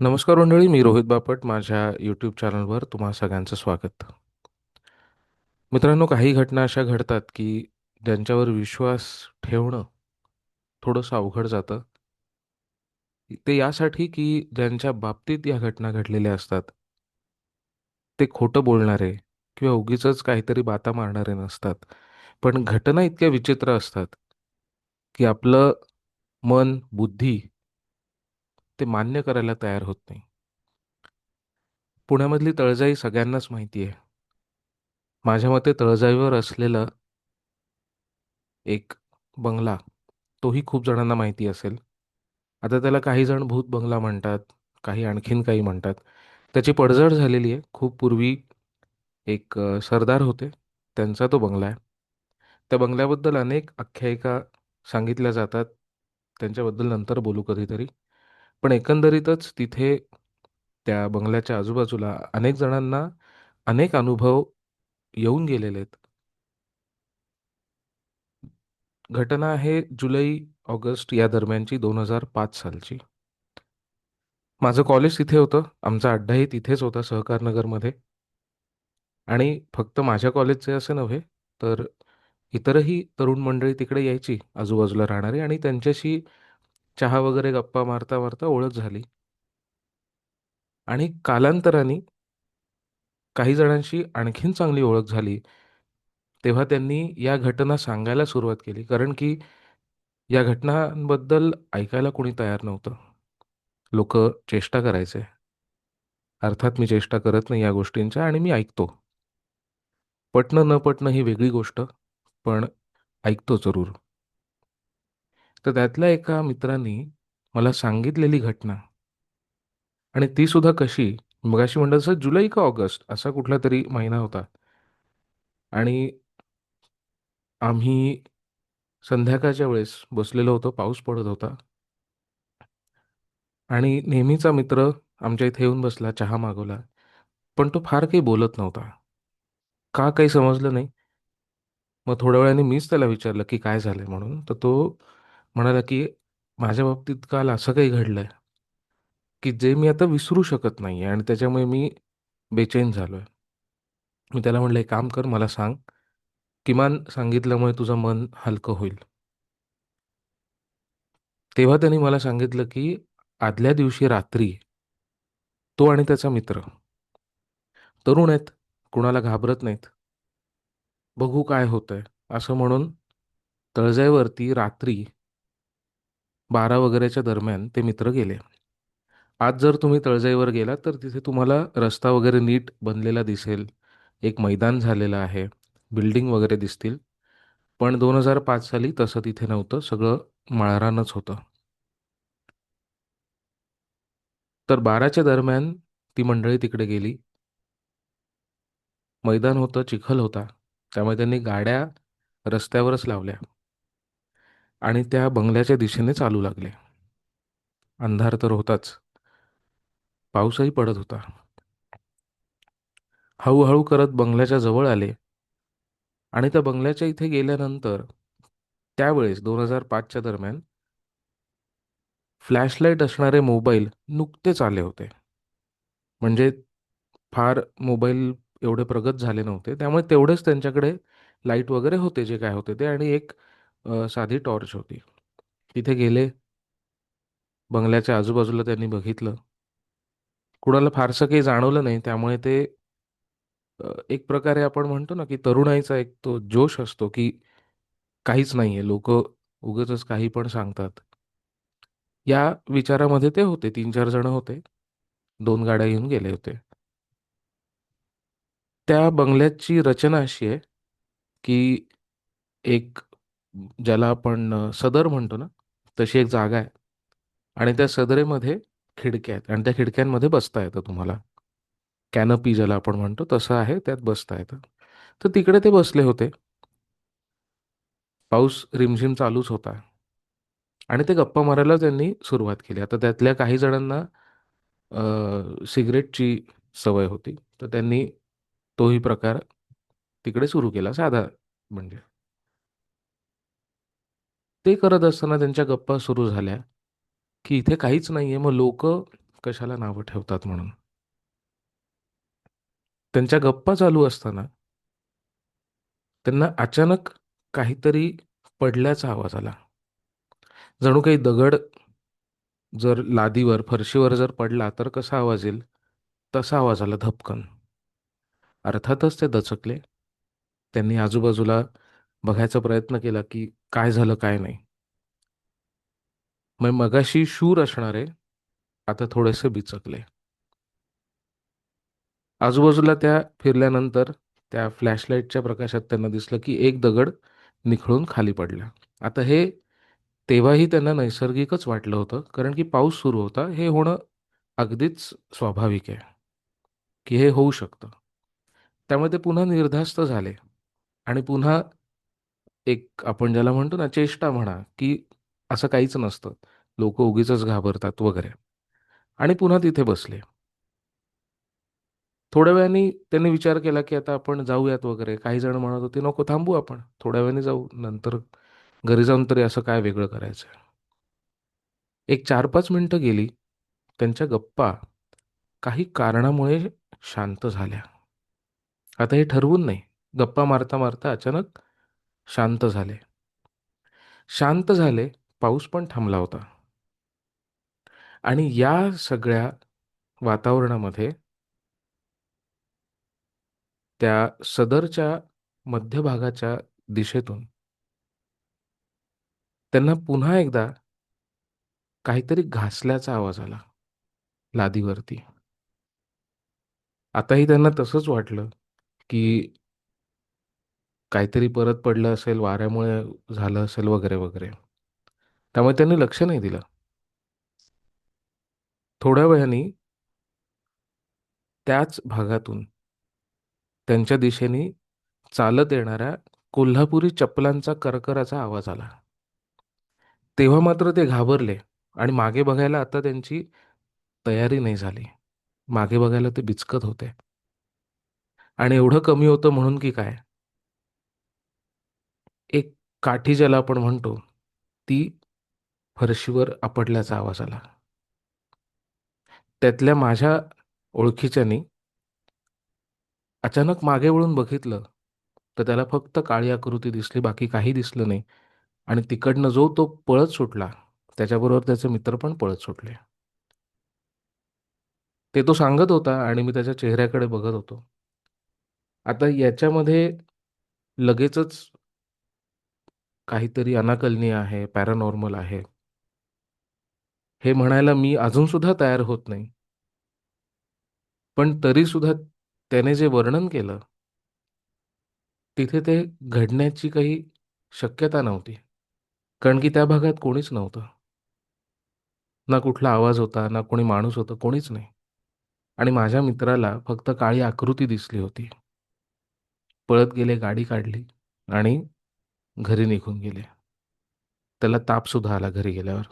नमस्कार मंडळी मी रोहित बापट. माझ्या यूट्यूब चॅनलवर तुम्हा सगळ्यांचं स्वागत. मित्रांनो काही घटना अशा घडतात की ज्यांच्यावर विश्वास ठेवणं थोडंसं अवघड जातं. ते यासाठी की ज्यांच्या बाबतीत या घटना घडलेल्या असतात ते खोटं बोलणारे किंवा उगीचच काहीतरी बाता मारणारे नसतात. पण घटना इतक्या विचित्र असतात की आपलं मन बुद्धी ते मान्य करायला तयार होत नाही. पुण्यामधली तळजाई सगळ्यांनाच माहिती आहे. माझ्या मते तळजाईवर असलेलं एक बंगला तोही खूप जणांना माहिती असेल. आता त्याला काही जण भूत बंगला म्हणतात काही आणखीन काही म्हणतात. त्याची पडझड झालेली आहे. खूप पूर्वी एक सरदार होते. त्यांचा तो बंगला आहे. त्या बंगल्याबद्दल अनेक आख्यायिका सांगितल्या जातात. त्यांच्याबद्दल नंतर बोलू कधीतरी. पण एकंदरीतच तिथे त्या बंगल्याच्या आजूबाजूला अनेक जणांना अनेक अनुभव येऊन गेलेले आहेत. घटना आहे जुलै ऑगस्ट या दरम्यानची दोन हजार पाच सालची. माझं कॉलेज तिथे होतं. आमचा अड्डाही तिथेच होता सहकारनगरमध्ये आणि फक्त माझ्या कॉलेजचे असे नव्हे तर इतरही तरुण मंडळी तिकडे यायची आजूबाजूला राहणारी आणि त्यांच्याशी चहा वगैरे गप्पा मारता मारता ओळख झाली. आणि कालांतराने काही जणांशी आणखीन चांगली ओळख झाली. तेव्हा त्यांनी या घटना सांगायला सुरुवात केली. कारण की या घटनांबद्दल ऐकायला कोणी तयार नव्हतं. लोक चेष्टा करायचे. अर्थात मी चेष्टा करत नाही या गोष्टींच्या आणि मी ऐकतो. पटणं न पटणं ही वेगळी गोष्ट पण ऐकतो जरूर. तर त्यातल्या एका मित्रांनी मला सांगितलेली घटना. आणि ती सुद्धा कशी? मगाशी म्हणलं तसं जुलै का ऑगस्ट असा कुठला तरी महिना होता. आणि आम्ही संध्याकाळच्या वेळेस बसलेलो होतो पाऊस पडत होता. आणि नेहमीचा मित्र आमच्या इथे येऊन बसला चहा मागवला. पण तो फार काही बोलत नव्हता. का काही समजलं नाही. मग थोड्या वेळाने मीच त्याला विचारलं की काय झालं म्हणून. तर तो म्हणाला की माझ्या बाबतीत काल असं काही घडलंय की जे मी आता विसरू शकत नाही आहे आणि त्याच्यामुळे मी बेचैन झालोय. मी त्याला म्हटलं एक काम कर मला सांग किमान सांगितल्यामुळे तुझं मन हलकं होईल. तेव्हा त्यांनी मला सांगितलं की आदल्या दिवशी रात्री तो आणि त्याचा मित्र तरुण आहेत कुणाला घाबरत नाहीत बघू काय होतंय असं म्हणून तळजाईवरती रात्री बारा वगैरेच्या दरम्यान ते मित्र गेले. आज जर तुम्ही तळजाईवर गेलात तर तिथे तुम्हाला रस्ता वगैरे नीट बनलेला दिसेल. एक मैदान झालेलं आहे. बिल्डिंग वगैरे दिसतील. पण दोन हजार पाच साली तसं तिथे नव्हतं. सगळं माळरानच होतं. तर बाराच्या दरम्यान ती मंडळी तिकडे गेली. मैदान होतं चिखल होता. त्यामुळे त्यांनी गाड्या रस्त्यावरच लावल्या. आणि त्या बंगल्याच्या दिशेने चालू लागले. अंधार तर होताच. पाऊसही पडत होता. हळूहळू करत बंगल्याच्या जवळ आले. आणि त्या बंगल्याच्या इथे गेल्यानंतर त्यावेळेस दोन हजार पाचच्या दरम्यान फ्लॅशलाईट असणारे मोबाईल नुकतेच आले होते. म्हणजे फार मोबाईल एवढे प्रगत झाले नव्हते. त्यामुळे तेवढेच त्यांच्याकडे लाइट वगैरे होते जे काय होते ते. आणि एक साधी टॉर्च होती. तिथे गेले. बंगल्याच्या आजूबाजूला त्यांनी बघितलं. कुणाला फारसं काही जाणवलं नाही. त्यामुळे ते एक प्रकारे आपण म्हणतो ना की तरुणाईचा एक तो जोश असतो की काहीच नाहीये. लोक उगाचच काही पण सांगतात. या विचारामध्ये ते होते. तीन चार जण होते. दोन गाड्या घेऊन गेले होते. त्या बंगल्याची रचना अशी आहे की एक ज्याला आपण सदर म्हणतो ना तशी एक जागा आहे. आणि त्या सदरेमध्ये खिडक्या आहेत आणि त्या खिडक्यांमध्ये बसता येतं तुम्हाला. कॅनपी ज्याला आपण म्हणतो तसं आहे त्यात बसता येतं. तर तिकडे ते बसले होते. पाऊस रिमझिम चालूच होता. आणि ते गप्पा मारायला त्यांनी सुरुवात केली. आता त्यातल्या काही जणांना सिगरेटची सवय होती. तर त्यांनी तोही प्रकार तिकडे सुरू केला साधा म्हणजे. ते करत असताना त्यांच्या गप्पा सुरू झाल्या की इथे काहीच नाहीये मग लोक कशाला नावं ठेवतात म्हणून? त्यांच्या गप्पा चालू असताना त्यांना अचानक काहीतरी पडल्याचा आवाज आला. जणू काही दगड जर लादीवर फरशीवर जर पडला तर कसा आवाज येईल? तसा आवाज आला धपकन. अर्थातच ते दचकले. त्यांनी आजूबाजूला बघायचा प्रयत्न केला की काय झालं काय नाही. मग मगाशी शूर असणारे आता थोडेसे बिचकले. आजूबाजूला त्या फिरल्यानंतर त्या फ्लॅशलाईटच्या प्रकाशात त्यांना दिसलं की एक दगड निखळून खाली पडला. आता हे तेव्हाही त्यांना नैसर्गिकच वाटलं होतं कारण की पाऊस सुरू होता. हे होणं अगदीच स्वाभाविक आहे की हे होऊ शकतं. त्यामुळे ते पुन्हा निर्धास्त झाले आणि पुन्हा एक आपण ज्याला म्हणतो ना चेष्टा म्हणा की असं काहीच नसतं. लोक उगीच घाबरतात वगैरे. आणि पुन्हा तिथे बसले. थोड्या वेळाने त्यांनी विचार केला की आता आपण जाऊयात वगैरे. काही जण म्हणत होते नको थांबू आपण. थोड्या वेळाने जाऊ. नंतर घरी जाऊन तरी असं काय वेगळं करायचं एक चार पाच मिनिटं गेली. त्यांच्या गप्पा काही कारणामुळे शांत झाल्या. आता हे ठरवून नाही. गप्पा मारता मारता अचानक शांत झाले. शांत झाले पाऊस पण थांबला होता. आणि या सगळ्या वातावरणामध्ये त्या सदरच्या मध्यभागाच्या दिशेतून त्यांना पुन्हा एकदा काहीतरी घासल्याचा आवाज आला लादीवरती. आताही त्यांना तसंच वाटलं की काहीतरी परत पडलं असेल वाऱ्यामुळे झालं असेल वगैरे वगैरे. त्यामुळे त्यांनी लक्ष नाही दिलं. थोड्या वेळाने त्याच भागातून त्यांच्या दिशेने चालत येणाऱ्या कोल्हापुरी चप्पलांचा करकराचा आवाज आला. तेव्हा मात्र ते घाबरले आणि मागे बघायला आता त्यांची तयारी नाही झाली. मागे बघायला ते बिचकत होते. आणि एवढं कमी होतं म्हणून की काय? काठी ज्याला आपण म्हणतो ती फरशीवर आपडल्याचा आवाज आला. त्यातल्या माझ्या ओळखीच्यानी अचानक मागे वळून बघितलं तर त्याला फक्त काळी आकृती दिसली बाकी काही दिसलं नाही. आणि तिकडनं जो तो पळत सुटला त्याच्याबरोबर त्याचे मित्र पण पळत सुटले. ते तो सांगत होता आणि मी त्याच्या चेहऱ्याकडे बघत होतो. आता याच्यामध्ये लगेचच काहीतरी अनाकलनीय आहे पॅरानॉर्मल आहे. हे म्हणायला मी अजून सुद्धा तयार होत नाही. पण तरी सुद्धा त्याने जे वर्णन केलं तिथे ते घडण्याची काही शक्यता नव्हती. कारण की त्या भागात कोणीच नव्हतं. ना कुठला आवाज होता ना कोणी माणूस होतं कोणीच नाही. आणि माझ्या मित्राला फक्त काळी आकृती दिसली होती. पळत गेले गाडी काढली आणि घरी निघून गेले. त्याला ताप सुद्धा आला घरी गेल्यावर.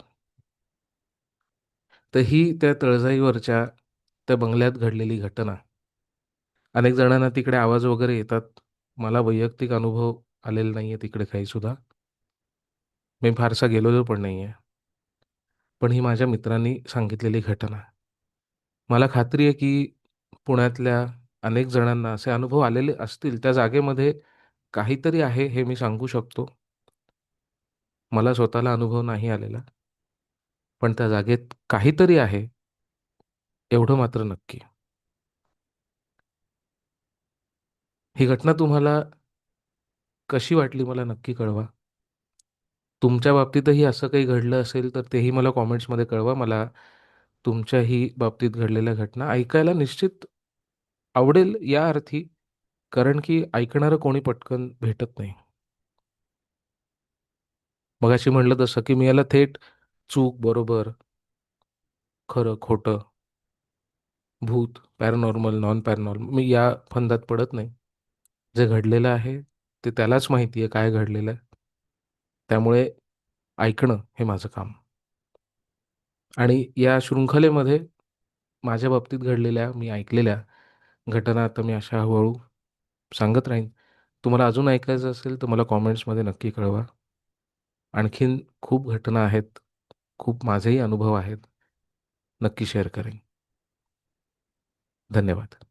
तर ही त्या तळजाईवरच्या त्या बंगल्यात घडलेली घटना. अनेक जणांना तिकडे आवाज वगैरे येतात. मला वैयक्तिक अनुभव आलेला नाही आहे तिकडे काही सुद्धा. मी फारसा गेलेलो पण नाही आहे पण ही माझ्या मित्रांनी सांगितलेली घटना. मला खात्री आहे की पुण्यातल्या अनेक जणांना असे अनुभव आलेले असतील. त्या जागेमध्ये काहीतरी आहे हे मी सांगू शकतो. मला स्वतःला अनुभव नाही आलेला. पण त्या जागेत काहीतरी आहे. एवढं मात्र नक्की. ही घटना तुम्हाला कशी वाटली मला नक्की कळवा. तुमच्या बाबतीतही असं काही घडलं असेल तर तेही मला कॉमेंट्समध्ये कळवा. मला तुमच्याही बाबतीत घडलेल्या घटना ऐकायला निश्चित आवडेल या अर्थी. कारण की ऐकणारं कोणी पटकन भेटत नाही. मग अशी म्हणलं तसं की मी याला थेट चूक बरोबर खरं खोटं भूत पॅरानॉर्मल नॉन पॅरानॉर्मल मी या फंदात पडत नाही. जे घडलेलं आहे ते त्यालाच माहिती आहे काय घडलेलं आहे. त्यामुळे ऐकणं हे माझं काम. आणि या शृंखलेमध्ये माझ्या बाबतीत घडलेल्या मी ऐकलेल्या घटना आता मी अशा हळूहळू सांगत राहीन. तुम्हाला अजून ऐकायचं असेल तर मला कॉमेंट्समध्ये नक्की कळवा. आणखीन खूप घटना आहेत. खूप माझेही अनुभव आहेत. नक्की शेअर करेन. धन्यवाद.